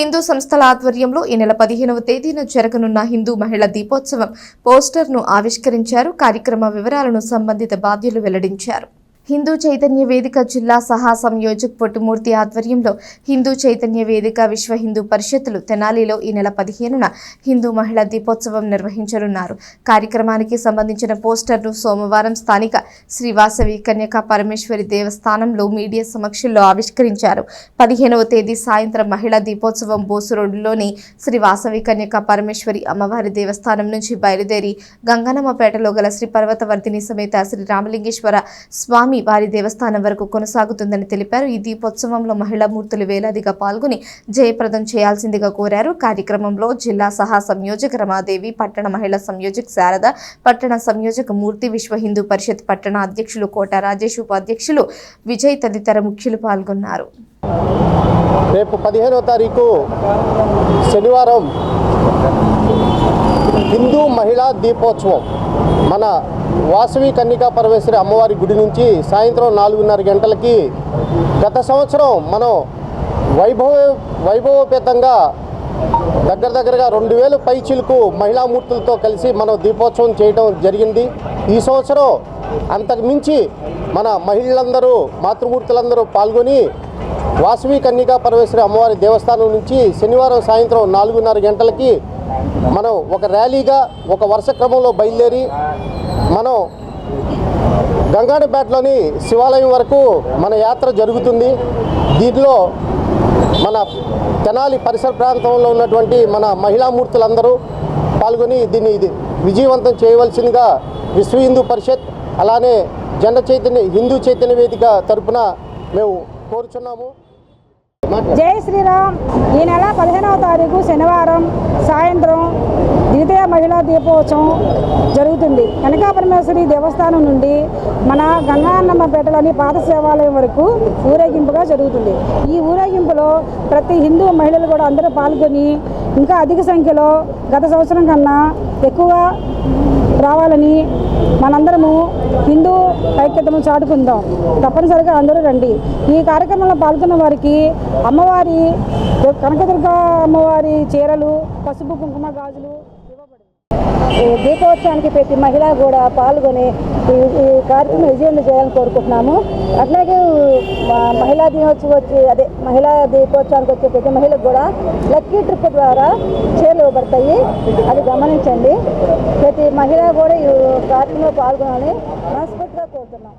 హిందూ సంస్థల ఆధ్వర్యంలో ఈ నెల పదిహేనవ తేదీన జరగనున్న హిందూ మహిళా దీపోత్సవం పోస్టర్ను ఆవిష్కరించారు. కార్యక్రమ వివరాలను సంబంధిత బాధ్యులు వెల్లడించారు. హిందూ చైతన్య వేదిక జిల్లా సహా సంయోజక్ పొట్టుమూర్తి ఆధ్వర్యంలో హిందూ చైతన్య వేదిక విశ్వ హిందూ పరిషత్తులు తెనాలిలో ఈ నెల పదిహేనున హిందూ మహిళా దీపోత్సవం నిర్వహించనున్నారు. కార్యక్రమానికి సంబంధించిన పోస్టర్ను సోమవారం స్థానిక శ్రీవాసవి కన్యక కన్యకా పరమేశ్వరి దేవస్థానంలో మీడియా సమక్షంలో ఆవిష్కరించారు. పదిహేనవ తేదీ సాయంత్రం మహిళా దీపోత్సవం బోసు రోడ్డులోని శ్రీవాసవి కన్యకా పరమేశ్వరి అమ్మవారి దేవస్థానం నుంచి బయలుదేరి గంగనమ్మపేటలో గల శ్రీ పర్వతవర్ధిని సమేత శ్రీ రామలింగేశ్వర స్వామి వారి దేవస్థానం వరకు కొనసాగుతుందని తెలిపారు. ఈ దీపోత్సవంలో మహిళా మూర్తులు వేలాదిగా పాల్గొని జయప్రదం చేయాల్సిందిగా కోరారు. కార్యక్రమంలో జిల్లా సహా సంయోజక రమాదేవి పట్టణ మహిళా సంయోజక శారద పట్టణ సంయోజక మూర్తి విశ్వ హిందూ పరిషత్ పట్టణ అధ్యక్షులు కోట రాజేష్ ఉపాధ్యక్షులు విజయ్ తదితర ముఖ్యులు పాల్గొన్నారు. రేపు పదిహేనో తారీఖు శనివారం హిందూ మహిళా దీపోత్సవం మన వాసవి కన్నికా పరమేశ్వరి అమ్మవారి గుడి నుంచి సాయంత్రం నాలుగున్నర గంటలకి గత సంవత్సరం మనం వైభవ వైభవోపేతంగా దగ్గర దగ్గరగా రెండు వేలు పైచిలకు మహిళామూర్తులతో కలిసి మనం దీపోత్సవం చేయడం జరిగింది. ఈ సంవత్సరం అంతకు మించి మన మహిళలందరూ మాతృమూర్తులందరూ పాల్గొని వాసవి కన్నికా పరమేశ్వరి అమ్మవారి దేవస్థానం నుంచి శనివారం సాయంత్రం నాలుగున్నర గంటలకి మనం ఒక ర్యాలీగా ఒక వరుస క్రమంలో బయలుదేరి మనం గంగాడపేటలోని శివాలయం వరకు మన యాత్ర జరుగుతుంది. దీంట్లో మన తెనాలి పరిసర ప్రాంతంలో ఉన్నటువంటి మన మహిళామూర్తులందరూ పాల్గొని దీన్ని ఇది విజయవంతం చేయవలసిందిగా విశ్వ హిందూ పరిషత్ అలానే జన చైతన్య హిందూ చైతన్య వేదిక తరపున మేము కోరుచున్నాము. జై శ్రీరామ్. ఈ నెల పదిహేనవ తారీఖు శనివారం సాయంత్రం ద్వితీయ మహిళా దీపోత్సవం జరుగుతుంది. కనకాపరమేశ్వరి దేవస్థానం నుండి మన గంగాన్నమ్మపేటలోని పాత సేవాలయం వరకు ఊరేగింపుగా జరుగుతుంది. ఈ ఊరేగింపులో ప్రతి హిందూ మహిళలు కూడా అందరూ పాల్గొని ఇంకా అధిక సంఖ్యలో గత సంవత్సరం కన్నా ఎక్కువ రావాలని మనందరము హిందూ ఐక్యతను చాటుకుందాం. తప్పనిసరిగా అందరూ రండి. ఈ కార్యక్రమంలో పాల్గొన్న వారికి అమ్మవారి కనకదుర్గ అమ్మవారి చీరలు పసుపు కుంకుమ గాజులు దీపోత్సవానికి ప్రతి మహిళ కూడా పాల్గొని ఈ ఈ కార్యక్రమం విజయం చేయాలని కోరుకుంటున్నాము. అట్లాగే మహిళా దినోత్సవం వచ్చి అదే మహిళా దీపోత్సవానికి వచ్చే ప్రతి మహిళకు కూడా లక్కీ ట్రిప్ ద్వారా చీరలు ఇవ్వబడతాయి. అది గమనించండి. ప్రతి మహిళ కూడా ఈ కార్యక్రమంలో పాల్గొనాలని మనస్ఫూర్తిగా కోరుతున్నాం.